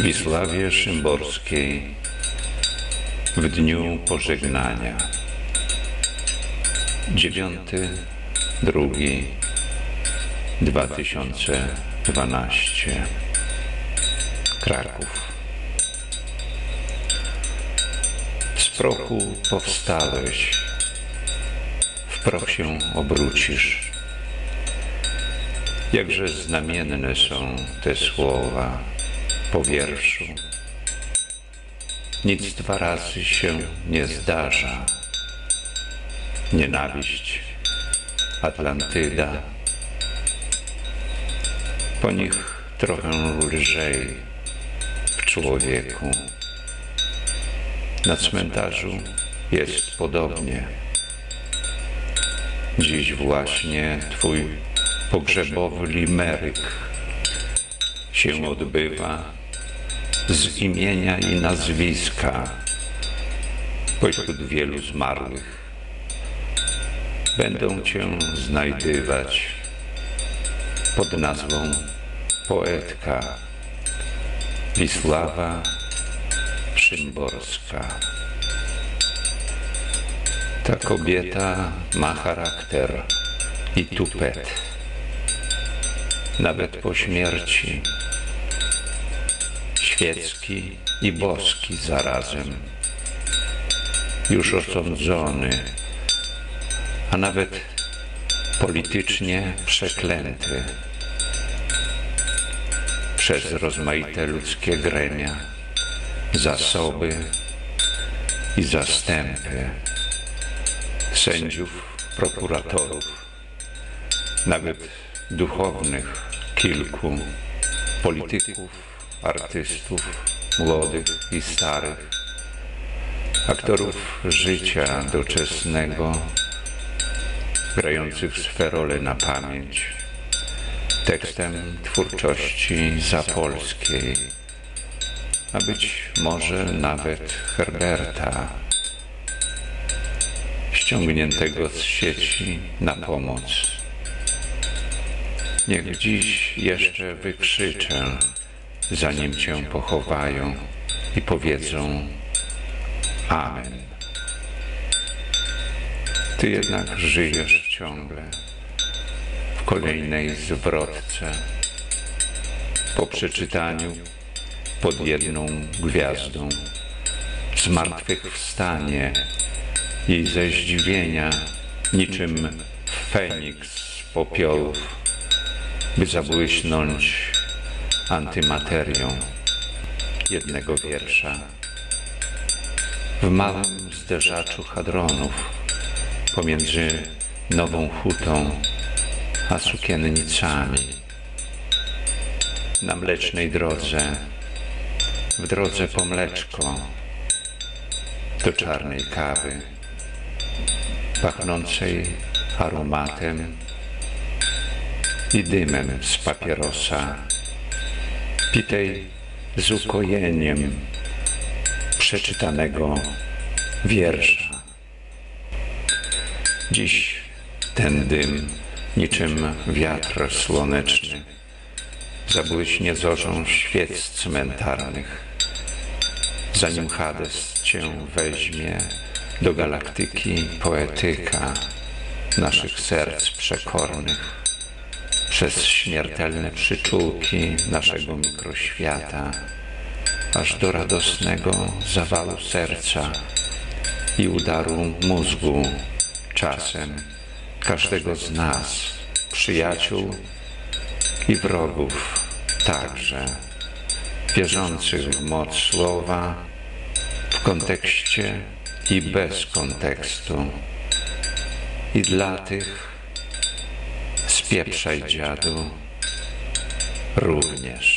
Wisławie Szymborskiej w dniu pożegnania. Dziewiąty, drugi, dwa tysiące dwanaście. Kraków. Z prochu powstałeś, w proch się obrócisz. Jakże znamienne są te słowa po wierszu. Nic dwa razy się nie zdarza. Nienawiść, Atlantyda. Po nich trochę lżej w człowieku. Na cmentarzu jest podobnie. Dziś właśnie Twój pogrzebowy limeryk się odbywa z imienia i nazwiska pośród wielu zmarłych. Będą Cię znajdywać pod nazwą poetka Wisława Szymborska. Ta kobieta ma charakter i tupet. Nawet po śmierci świecki i boski zarazem. Już osądzony, a nawet politycznie przeklęty przez rozmaite ludzkie gremia, zasoby i zastępy, sędziów, prokuratorów, nawet duchownych kilku, polityków, artystów, młodych i starych, aktorów życia doczesnego, grających swe role na pamięć, tekstem twórczości zapolskiej, a być może nawet Herberta, ściągniętego z sieci na pomoc. Niech dziś jeszcze wykrzyczę, zanim Cię pochowają i powiedzą Amen. Ty jednak żyjesz ciągle w kolejnej zwrotce. Po przeczytaniu pod jedną gwiazdą zmartwychwstanie i ze zdziwienia niczym Feniks z popiołów, by zabłysnąć antymaterią jednego wiersza. W małym zderzaczu hadronów pomiędzy Nową Hutą a sukiennicami na mlecznej drodze, w drodze po mleczko do czarnej kawy, pachnącej aromatem i dymem z papierosa, pitej z ukojeniem przeczytanego wiersza. Dziś ten dym, niczym wiatr słoneczny, zabłyśnie zorzą świec cmentarnych, zanim Hades cię weźmie do galaktyki poetyka naszych serc przekornych przez śmiertelne przyczółki naszego mikroświata, aż do radosnego zawału serca i udaru mózgu, czasem każdego z nas, przyjaciół i wrogów także, wierzących w moc słowa w kontekście i bez kontekstu. I dla tych spieprzaj dziadu również.